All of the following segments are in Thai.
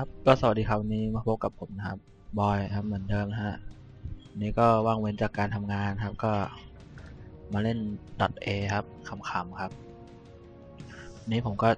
ครับ ก็สวัสดีครับวันนี้มาพบกับผมนะครับบอยครับเหมือนเดิมนะฮะนนี้ก็ว่างเว้นจากการทำงานครับ ก็มาเล่น .a ครับขำๆครับ นี้ผมก็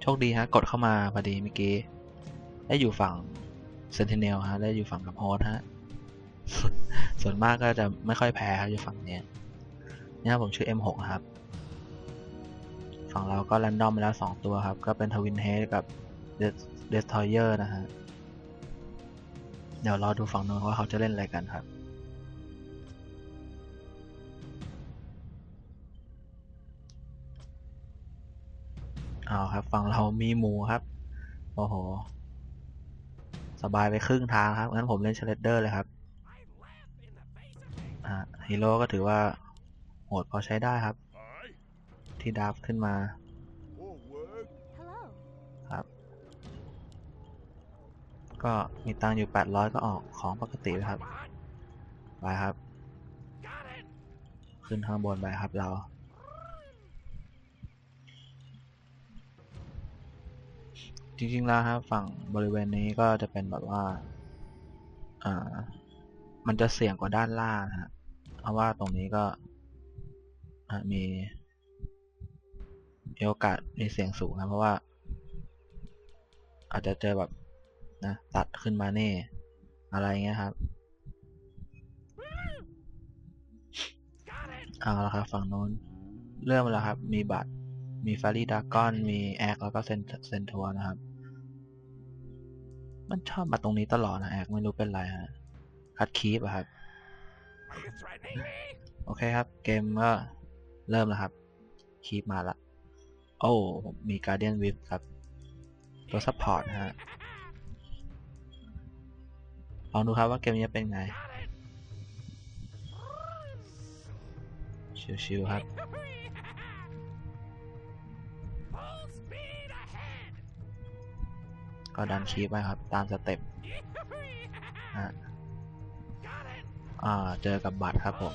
โชคดีฮะกดเข้ามาพอดีเมื่อกี้ ได้อยู่ฝั่ง Sentinel ฮะได้อยู่ฝั่งกับโฮสฮะส่วนมากก็จะไม่ค่อยแพ้ครับอยู่ฝั่งเนี้ยเนี่ยผมชื่อ M6 ครับ ฝั่งเราก็แรนดอมไปแล้ว 2 ตัวครับ ก็เป็นทวินเฮดกับเด สทอยเยอร์นะฮะ เดี๋ยวรอดูฝั่งนู้นว่าเขาจะเล่นอะไรกันครับ เอาครับ ฝั่งเรามีหมูครับ โอ้โห สบายไปครึ่งทางครับ งั้นผมเล่นเชลเดอร์เลยครับฮีโร่ก็ถือว่าโหดพอใช้ได้ครับ ที่ดับขึ้นมา ก็มีตังค์อยู่ 800 ก็ออกของปกติครับ ไปครับ ขึ้นข้างบนไปครับเรา จริงๆแล้วครับ ฝั่งบริเวณนี้ก็จะเป็นแบบว่า อ่า มันจะเสี่ยงกว่าด้านล่างฮะ เพราะว่าตรงนี้ก็มีมีโอกาสมีเสี่ยงสูงนะเพราะว่า อาจจะเจอแบบ นะตัดขึ้นมานี่อะไรเงี้ยครับเอาละครับฝั่งโน้นเริ่มแล้วครับ มีบัตร มีฟารีดากอน มีแอคแล้วก็เซนเซนทัวนะครับ มันชอบมาตรงนี้ตลอดนะแอคไม่รู้เป็นไรฮะคัดคีปอะครับ โอเคครับ เกมก็เริ่มแล้วครับ คีปมาละ โอ้ มีการเดียนวิฟครับ ตัวซัพพอร์ตฮะ องดูครับว่าเกมนี้เป็นไง ชิวๆครับ ก็ดันคีปไปครับ ตามสเต็ปอ่า เจอกับบัตรครับผม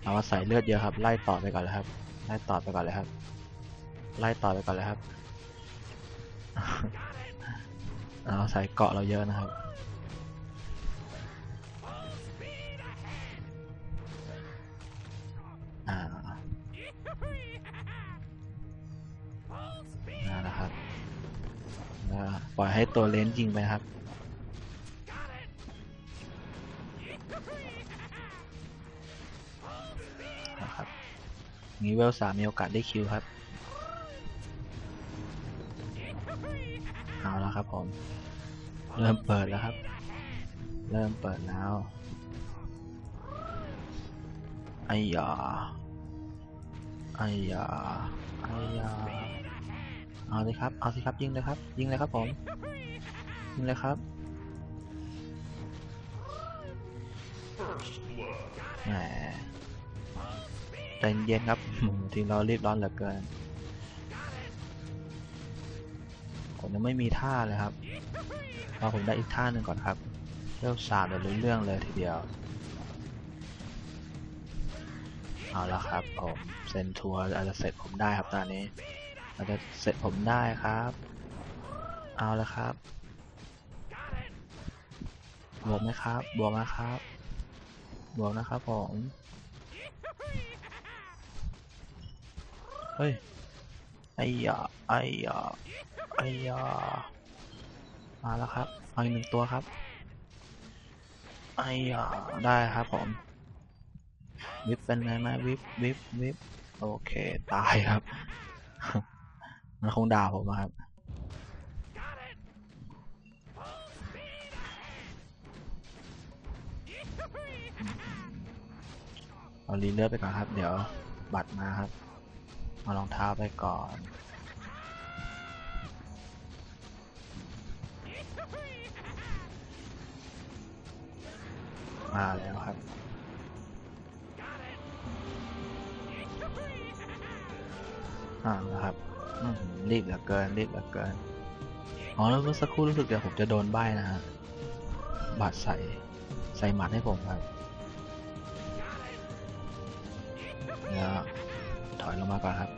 เอาว่าใส่เลือดเยอะครับ ไล่ต่อไปก่อนเลยครับ ไล่ต่อไปก่อนเลยครับ ไล่ต่อไปก่อนเลยครับ เอาใส่เกาะเราเยอะนะครับอ่านั่นแหละครับปล่อยให้ตัวเลนยิงไปครับนะครับงี้เวลสามมีโอกาสได้คิวครับ ผมเริ่มเปิดแล้วครับ เริ่มเปิดแล้วไอ้ยาไอ้ยาไอ้ยาเอาเลยครับ เอาสิครับยิงเลยครับ ยิงเลยครับผม ยิงเลยครับแหมใจเย็นครับ ทีเรารีบร้อนเหลือเกิน ผมยังไม่มีท่าเลยครับรอผมได้อีกท่าหนึ่งก่อนครับเรื่องสามเดี๋ยวรู้เรื่องเลยทีเดียว เอาละครับ ผมเซนทัวร์อาจจะเสร็จผมได้ครับตอนนี้อาจจะเสร็จผมได้ครับ เอาละครับบวกไหมครับบวกนะครับบวกนะครับผมเฮ้ยไอ้ยาไอ้ยา ไอ้ยามาแล้วครับเอาอีกหนึ่งตัวครับไอ้ยาได้ครับผม วิบเป็นไงไหมวิบวิบวิบโอเค ตายครับ มันคงด่าผมครับเอารีเลือดไปก่อนครับ เดี๋ยวบัตรมาครับ เอารองเท้าไปก่อน มาแล้วครับ อ่านะครับรีบเหลือเกินรีบเหลือเกิน อ๋อแล้วเมื่อสักครู่รู้สึกเดี๋ยวผมจะโดนใบนะฮะ บาดใส่ ใส่หมัดให้ผมครับแล้วถอยลงมาก่อนครับ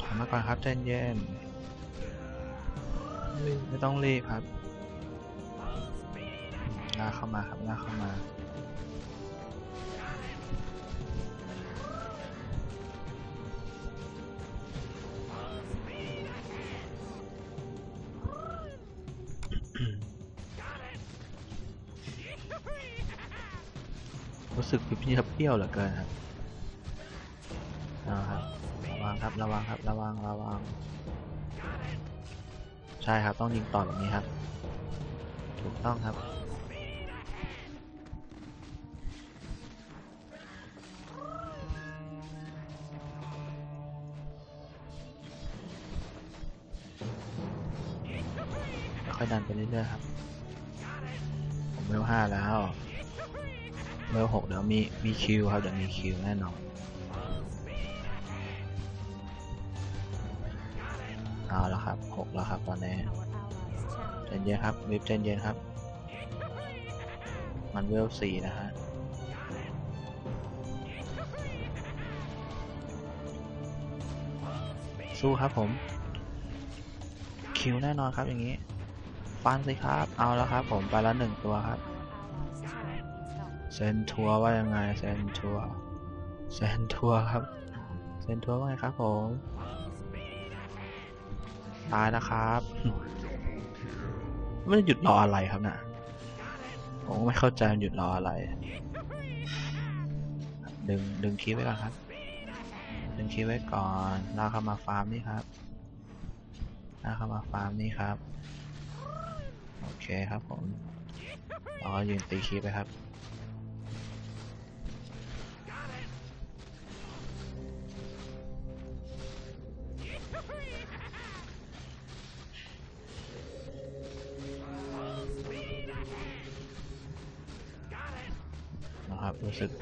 ถอยมาก่อนครับใจเย็น ไม่ต้องรีบครับลากเข้ามาครับลากเข้ามารู้สึกพิบเปรี้ยวเหลือเกินครับเอาครับ ระวังครับ ระวังครับ ระวัง ระวัง ใช่ครับต้องยิงต่อแบบนี้ครับ ถูกต้องครับค่อยดันไปเรื่อยๆครับ ผมเวลห้าแล้วเวลหกเดี๋ยวมีมีคิวครับเดี๋ยวมีคิวแน่นอนเอาแล้วครับ หกแล้วครับตอนนี้ Our allies' tower ใจเย็นครับวิบใจเย็นครับ มันเวลสี่นะฮะสู้ครับผม คิวแน่นอนครับอย่างนี้ฟันสิครับ เอาแล้วครับผมไปแล้วหนึ่งตัวครับ Our allies' tower needs help. เซนทัวร์ว่ายังไง เซนทัวร์เซนทัวร์ครับ เซนทัวร์ว่าไงครับผม ตายแล้วครับไม่ได้หยุดรออะไรครับนะ่ะผมก็ไม่เข้าใจมันหยุดรออะไร ดึงดึงคีย์ไว้ก่อนครับ ดึงคีย์ไว้ก่อนลากเข้ามาฟาร์มนี่ครับลากเข้ามาฟาร์มนี่ครับ โอเคครับผมเราก็ยืนตีคีย์ไปครับ รู้สึก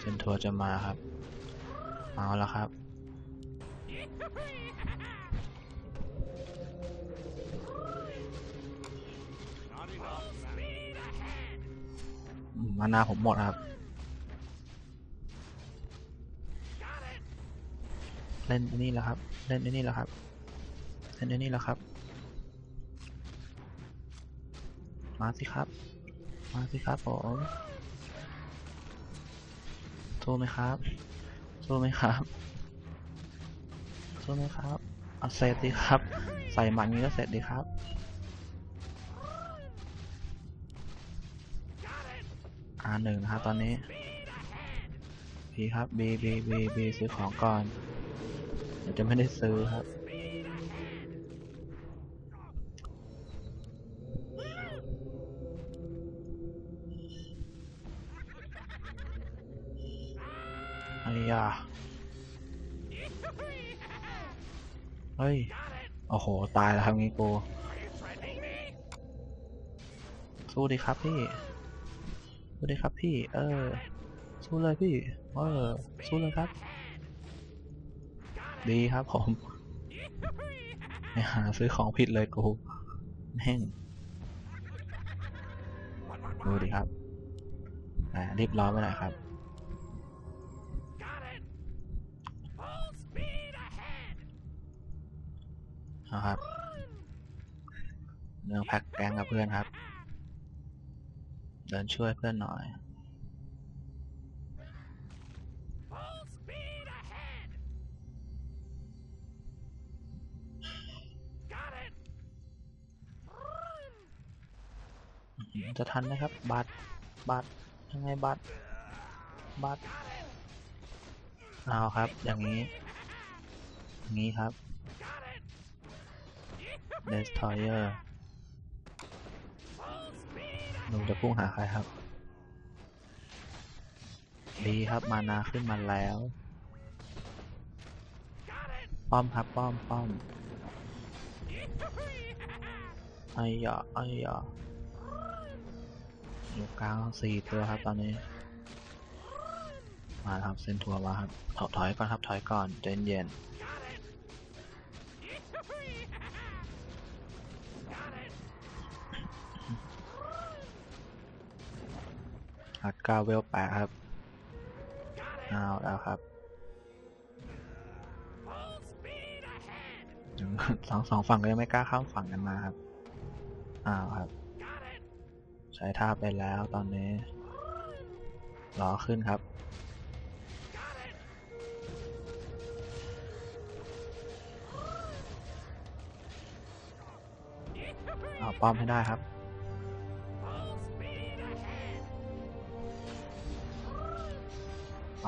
เซนทัวจะมาครับ เอาแล้วครับ มานาผมหมดครับ เล่นนี่แล้วครับ เล่นนี่แล้วครับ เล่นนี่แล้วครับ มาสิครับ มาสิครับผม สู้ไหมครับ สู้ไหมครับ สู้ไหมครับเอาเสร็จดีครับ ใส่หมันนี้ก็เสร็จดีครับอาหนึ่งนะครับตอนนี้พีครับ B B B B ซื้อของก่อนเดี๋ยวจะไม่ได้ซื้อครับ ยา เฮ้ย โอ้โห ตายแล้วครับงี้กู สู้ดีครับพี่ สู้ดีครับพี่ เออ สู้เลยพี่ เออ สู้เลยครับ ดีครับผมไปหาซื้อของผิดเลยกูแม่งดูดิครับ อ่ารีบร้อนไปหน่อยครับ นะครับเรื่องแพ็กแกงกับเพื่อนครับ เดินช่วยเพื่อนหน่อยจะทันไหมครับ บัตรบัตรยังไงบัตรบัตรเอาครับ อย่างนี้ อย่างนี้ครับ Destroyer หนูจะพุ่งหาใครครับ ดีครับมานาขึ้นมาแล้ว ป้อมครับป้อมป้อมไอ้ยะไอ้ยะอยู่กลางสี่ตัวครับตอนนี้ มาครับเซนทัวร์มาครับถอยก่อนครับถอยก่อนใจเย็น กกาเวลแปดครับเอาแล้วครับสองสองฝั่งก็ยังไม่กล้าข้ามฝั่งกันมาครับอ้าวครับ ใช้ท่าไปแล้วตอนนี้รอขึ้นครับเอาป้อมให้ได้ครับ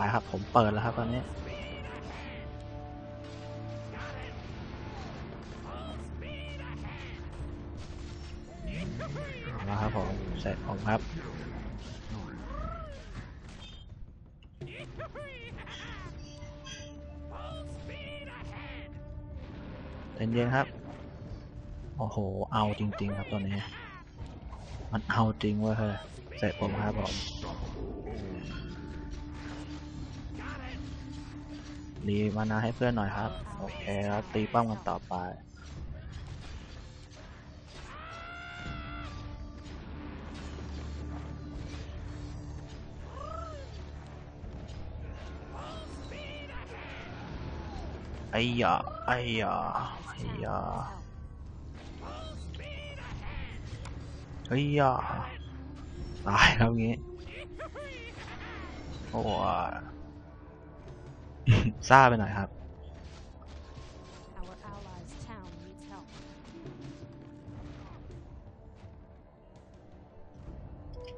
ไปครับ ผมเปิดแล้วครับตอนนี้เอาละครับผมเสร็จผมครับเย็นเย็นๆครับ โอ้โห เอาจริง ๆ ครับตัวนี้ มันเอาจริงเว้ยเสร็จผมครับผม รีมานาให้เพื่อนหน่อยครับ โอเคแล้วตีป้อมกันต่อไปไอ้ยาไอ้ยาไอ้ยาไอ้ยาตายแล้วงี้โอ้ ซ่าไปหน่อยครับ Our allies' town needs help.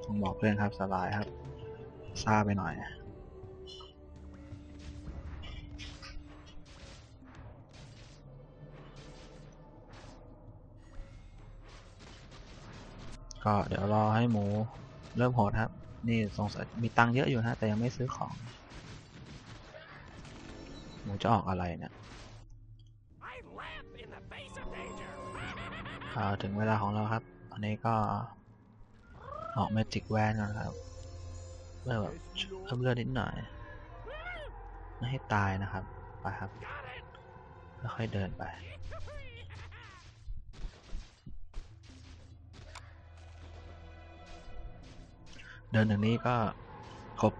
ผมบอกเพื่อนครับสบายครับซ่าไปหน่อย ก็เดี๋ยวรอให้หมูเริ่มโหดครับ นี่สงสัยมีตังค์เยอะอยู่นะแต่ยังไม่ซื้อของ หมูจะออกอะไรเนี่ย I laugh in the face of danger. อ่าถึงเวลาของเราครับ อันนี้ก็ออก Magic w a n ก่อนครับเพื่อแบบเพิ่มเลือดนิดหน่อยไม่ให้ตายนะครับ ไปครับ แล้วค่อยเดินไป เดินถึงนี้ก็ครบ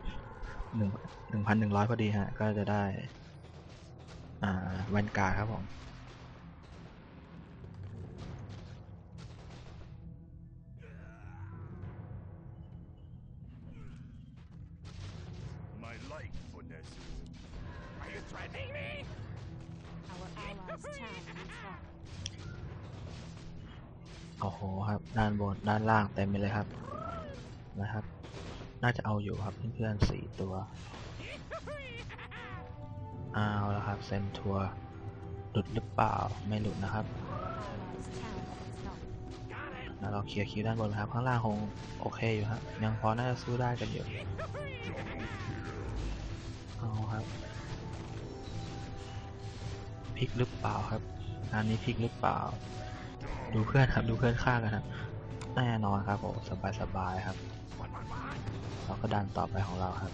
หนึ่งหนึ่งพันหนึ่งร้อยพอดีฮะ ก็จะได้ อ่าแวนการ์ดครับผม My life for Nessie. Are you threatening me? Our allies' town needs help. โอ้โหครับ ด้านบนด้านล่างเต็มไปเลยครับนะครับ น่าจะเอาอยู่ครับเพื่อนๆสี่ตัว เอาแล้วครับเซนทัวร์หลุดหรือเปล่าไม่หลุดนะครับแล้วเราเคลียร์คิวด้านบนครับ ข้างล่างคงโอเคอยู่ครับยังพอน่าจะสู้ได้กันอยู่เอาครับพลิกหรือเปล่าครับงานนี้พลิกหรือเปล่า ดูเพื่อนครับดูเพื่อนฆ่ากันครับแน่นอนครับผมสบายสบายครับ เราก็ดันต่อไปของเราครับ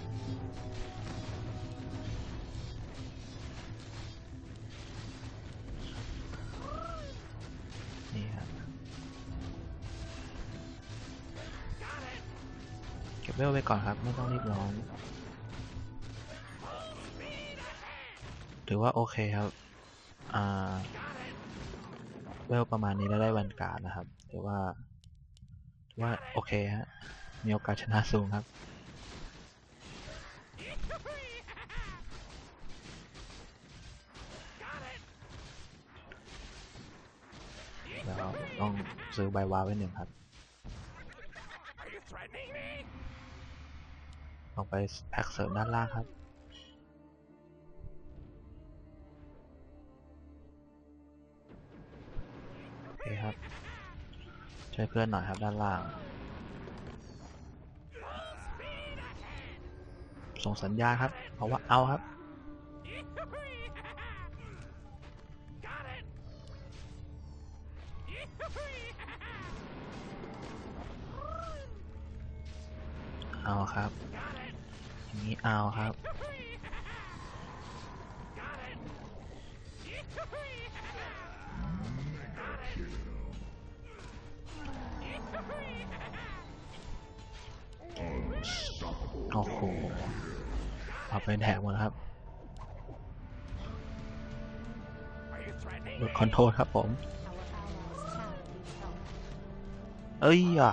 วลไว้ก่อนครับ ไม่ต้องรีบร้อน ถือว่าโอเคครับ อ่า เวลประมาณนี้แล้วได้วันการนะครับ ถือว่า ถือว่าโอเคฮะ มีโอกาสชนะสูงครับเดี๋ยวต้องซื้อใบว้าไว้หนึ่งครับ Are you threatening me? ลอ งไปแพ็กเสริมด้านล่างครับโอเคครับช่วยเพื่อนหน่อยครับด้านล่าง ส่งสัญญาครับเพราะว่าเอาครับเอาครับ นี้เอาครับโอ้โหเอาไปแดกหมดครับ Are you threatening ลดคอนโทรลครับผม เอ้ยอะ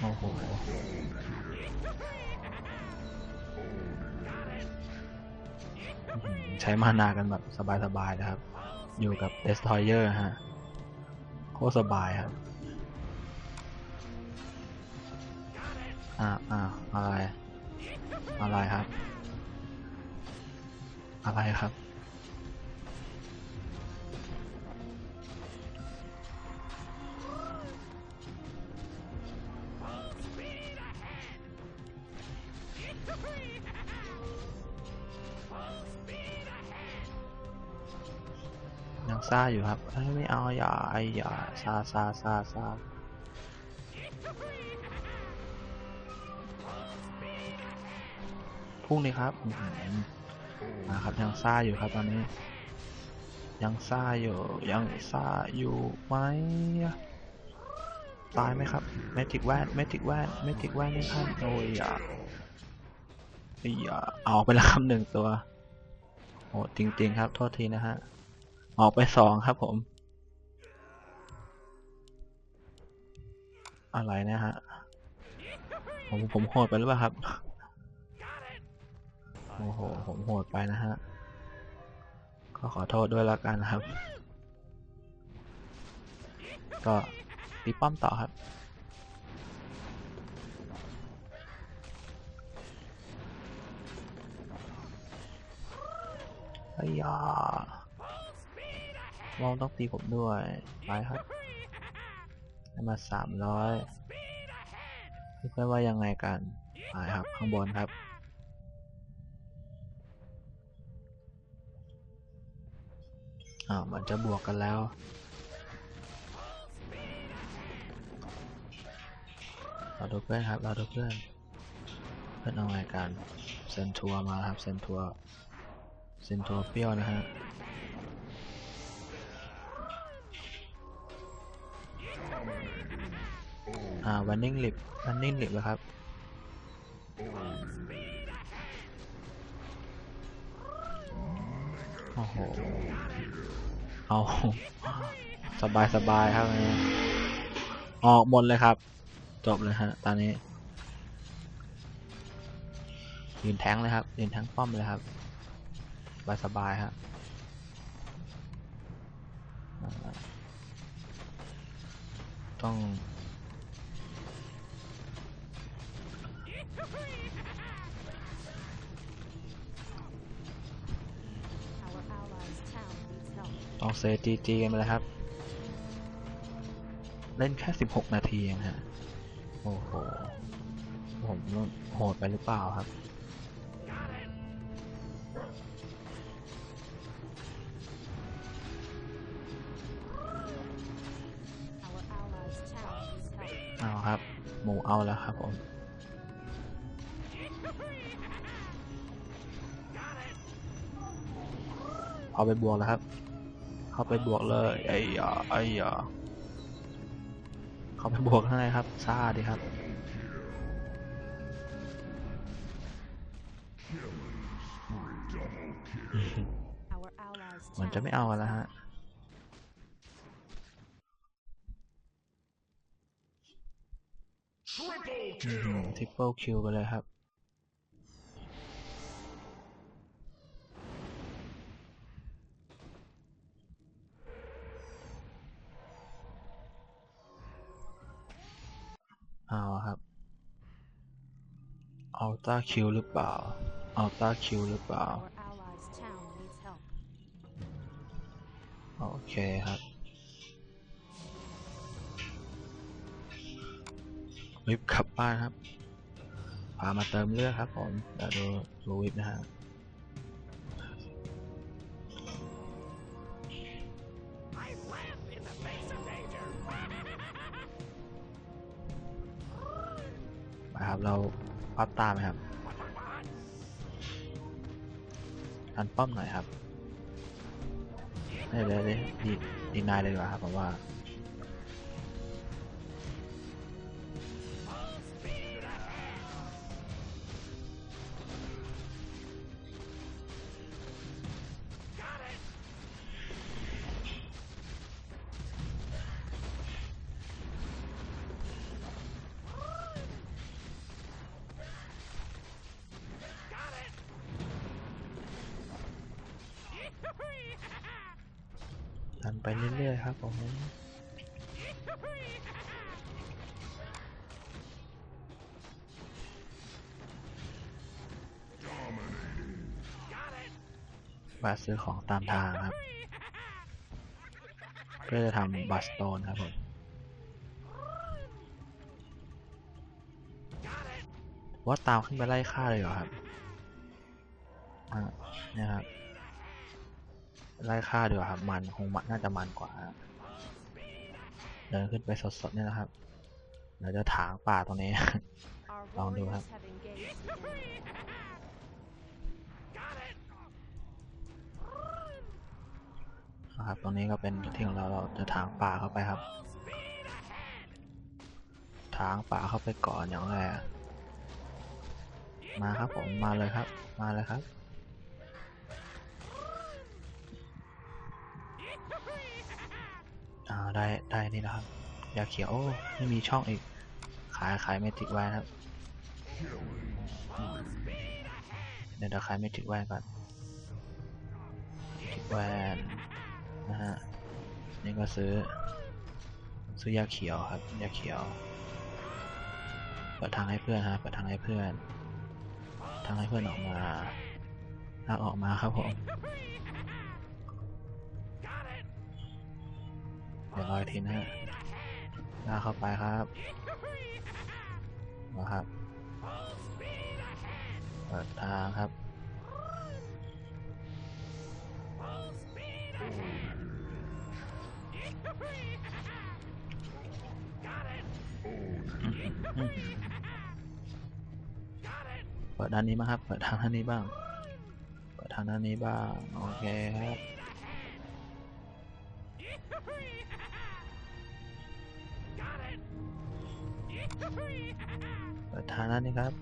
โอ้โห ใช้มานากันแบบสบายๆนะครับ อยู่กับ Destroyer ฮะ โคตรสบายครับ อ่าอ่าอะไร อะไรครับ อะไรครับ ซาอยู่ครับเอ้ยไม่เอาอย่าไออย่าซาซาซาซาพุ่งเลยครับอื้อหือมาครับยังซาอยู่ครับตอนนี้ ยังซาอยู่ยังซาอยู่ไหมตายไหมครับเมจิกแวนเมจิกแวนเมจิกแวนนี่ครับโอ้ยอย่าอ้อย่าเอาไปแล้วครับหนึ่งตัวโอ้จริง ๆ ครับ โทษทีนะฮะ ออกไปสองครับผม อะไรนะฮะ ผมผมโหดไปหรือเปล่าครับ โอ้โห ผมโหดไปนะฮะ ก็ขอโทษด้วยล้วกันนะครับ ก็ตีป้อมต่อครับไอ้ยา มองต้องตีผมด้วยไปครับให้มาสามร้อยเพื่อนว่ายังไงกันไปครับข้างบนครับอ่ามันจะบวกกันแล้วเราดูเพื่อนครับเราดูเพื่อนเพื่อนเอาไงกันเซนทัวร์มาครับเซนทัวร์เซนทัวร์เปรี้ยวนะฮะ วันนิ่งลิบวันนิ่งลิบแล้วครับ โอ้โห เอาสบายสบายครับอันนี้ออกหมดเลยครับ จบเลยฮะ ตอนนี้ ยืนแทงเลยครับ ยืนแทงป้อมเลยครับ สบายสบายฮะอ่าต้อง เซจีจีกันไปเลยครับ เล่นแค่16นาทีเองฮะ โอ้โห ผมโหดไปหรือเปล่าครับเอาครับ หมูเอาแล้วครับผมเอาไปบวกแล้วครับ เข้าไปบวกเลยไอ้ยาไอ้ยาเข้าไปบวกข้างในครับซ่าดีครับ Our allies' เหมือนจะ town ไม่เอากันแล้วฮะ Triple ทริปเปิลคิวไปเลยครับ เอาครับอัลต้าคิวหรือเปล่าอัลต้าคิวหรือเปล่า Our allies' town needs help. โอเคครับวิบกลับบ้านครับ พามาเติมเลือดครับผมเดี๋ยวดูดูวิบนะฮะ ครับ เราปั๊บตามไหมครับอันป้อมหน่อยครับ ได้เลยวเดี๋ยวดีดีนายเลยดีกว่าครับผมว่า มาซื้อของตามทางครับ เพื่อจะทำบัสโตนครับผม ว่าตามขึ้นไปไล่ฆ่าเลยเหรอครับเนี่ยครับ ไล่ฆ่าดีกว่าครับ มันคงมันน่าจะมันกว่า เดินขึ้นไปสดๆเนี่ยนะครับเดี๋ยวจะถางป่าตรงนี้ Our I'll do warriors that. have engaged นะครับ ตรงนี้ก็เป็นที่ของเราเราจะถางป่าเข้าไปครับ ถางป่าเข้าไปก่อนอย่างแรกมาครับผมมาเลยครับ มาเลยครับ อ่าได้ได้นี่แล้วครับยาเขียวโอ้ไม่มีช่องอีก ขายขายเมจิกไว้ครับเดี๋ยวขายเมจิกไว้ก่อนเมจิกแวน นะฮะ นี่ก็ซื้อ ซื้อยาเขียวครับ ยาเขียว เปิดทางให้เพื่อนฮะ เปิดทางให้เพื่อน ทางให้เพื่อนออกมาลากออกมาครับผม เดี๋ยวรออีกทีนะฮะลากเข้าไปครับนะครับ เปิดทางครับ เปิดด้านนี้บ้างครับ เปิดทางด้านนี้บ้าง เปิดทางด้านนี้บ้าง โอเคครับเปิดทางด้านนี้ครับ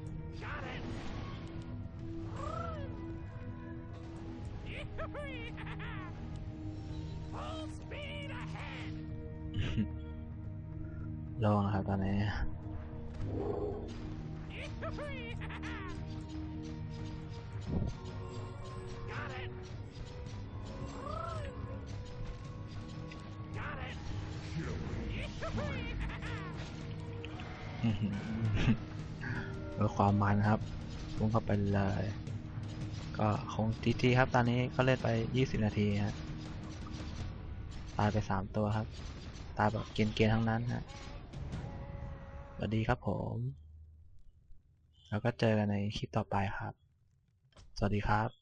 โล่งนะครับตอนนี้อื้อหือเพื่อความมันครับพุ่งเข้าไปเลย ก็คงจีจีครับ ตอนนี้ก็เล่นไป 20 นาทีฮะ ตายไป 3 ตัวครับ ตายแบบเกรียนๆทั้งนั้นฮะส วัสดีครับผม แล้วก็เจอกันในคลิปต่อไปครับ สวัสดีครับ